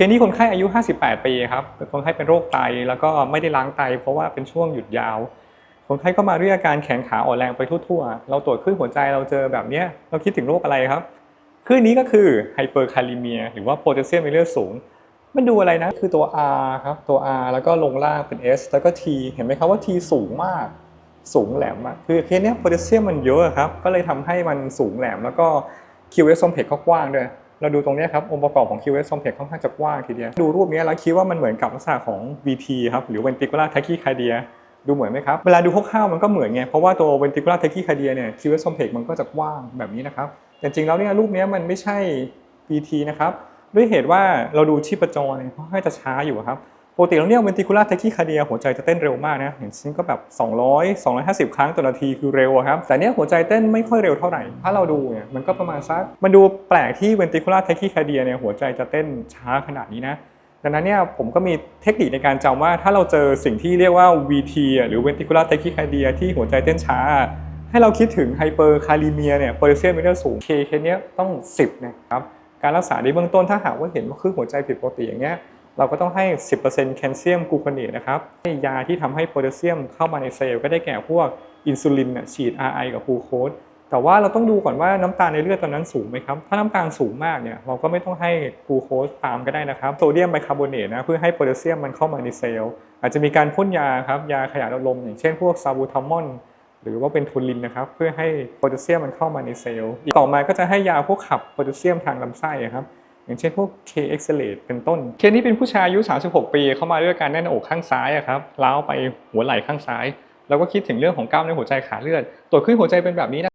เคสนี้คนไข้อายุ 58 ปีครับคนไข้เป็นโรคไตแล้วก็ไม่ได้ล้างไต เพราะว่าเป็นช่วงหยุดยาว คนไข้ก็มาด้วยอาการแขนขาอ่อนแรงไปทั่วๆ เราตรวจคลื่นหัวใจเราเจอแบบเนี้ยเราคิดถึงโรคอะไรครับคลื่นนี้ก็คือไฮเปอร์คาลิเมียหรือว่าโพแทสเซียมในเลือดสูง มันดูอะไรนะ คือตัว R ครับตัว R แล้วก็ลงล่างเป็น S แล้วก็ T เห็นไหมครับว่า T สูงมากสูงแหลมมากคือเคสเนี้ยโพแทสเซียมมันเยอะครับก็เลยทำให้มันสูงแหลมแล้วก็ QS ซอมเพกก็กว้างด้วย เราดูตรงนี้ครับองค์ประกอบของ QS ซอมเพกค่อนข้างจะกว้างทีเดียว ดูรูปนี้แล้วคิดว่ามันเหมือนกับลักษณะของ VT ครับหรือ ventricular tachycardia ดูเหมือนไหมครับ เวลาดูคร่าวๆมันก็เหมือนไง เพราะว่าตัว ventricular tachycardia เนี่ย QS ซอมเพกมันก็จะกว้างแบบนี้นะครับ แต่จริงๆแล้วเนี่ยรูปนี้มันไม่ใช่ VT นะครับ ด้วยเหตุว่าเราดูชีพจรเนี่ยค่อนข้างจะช้าอยู่ครับ ปกติแล้วเนี่ย ventricular tachycardia หัวใจจะเต้นเร็วมากนะอย่างเช่นก็แบบ 200 250 ครั้งต่อนาทีคือเร็วครับ แต่เนี่ยหัวใจเต้นไม่ค่อยเร็วเท่าไหร่ ถ้าเราดูเนี่ยมันก็ประมาณสักมันดูแปลกที่ ventricular tachycardia เนี่ยหัวใจจะเต้นช้าขนาดนี้นะดังนั้นเนี่ยผมก็มีเทคนิคในการจำว่าถ้าเราเจอสิ่งที่เรียกว่า VT หรือ ventricular tachycardia ที่หัวใจเต้นช้า ให้เราคิดถึงไฮเปอร์คาลิเมียเนี่ยโพแทสเซียมในเลือดสูงเคเคสเนี้ยต้อง 10 นะครับ การรักษาในเบื้องต้นถ้าหากว่าเห็นว่าคลื่นหัวใจผิดปกติอย่างเงี้ย เราก็ต้องให้ 10%แคลเซียมกูโคเนตนะครับให้ยาที่ทำให้โพแทสเซียมเข้ามาในเซลล์ก็ได้แก่พวกอินซูลินน่ะฉีด RI กับกูโคสแต่ว่าเราต้องดูก่อนว่าน้ำตาลในเลือดตอนนั้นสูงไหมครับ ถ้าน้ำตาลสูงมากเนี่ยเราก็ไม่ต้องให้กูโคสตามก็ได้นะครับ โซเดียมไบคาร์บอเนตนะเพื่อให้โพแทสเซียมมันเข้ามาในเซลล์ อาจจะมีการพ่นยาครับยาขยายหลอดลมอย่างเช่นพวกซาบูทามอนหรือว่าเป็นทูลินนะครับเพื่อให้โพแทสเซียมมันเข้ามาในเซลล์ ต่อมาก็จะให้ยาพวกขับโพแทสเซียมทางลำไส้ครับ อย่างเช่นพวก K x l a t e เป็นต้น เคสนี้เป็นผู้ชายอายุ 36 ปีเข้ามาด้วยการแน่นอกข้างซ้ายอะครับล้าวไปหัวไหล่ข้างซ้าย เราก็คิดถึงเรื่องของกล้ามเนื้อหัวใจขาเลือดตรวจขึ้นหัวใจเป็นแบบนี้นะ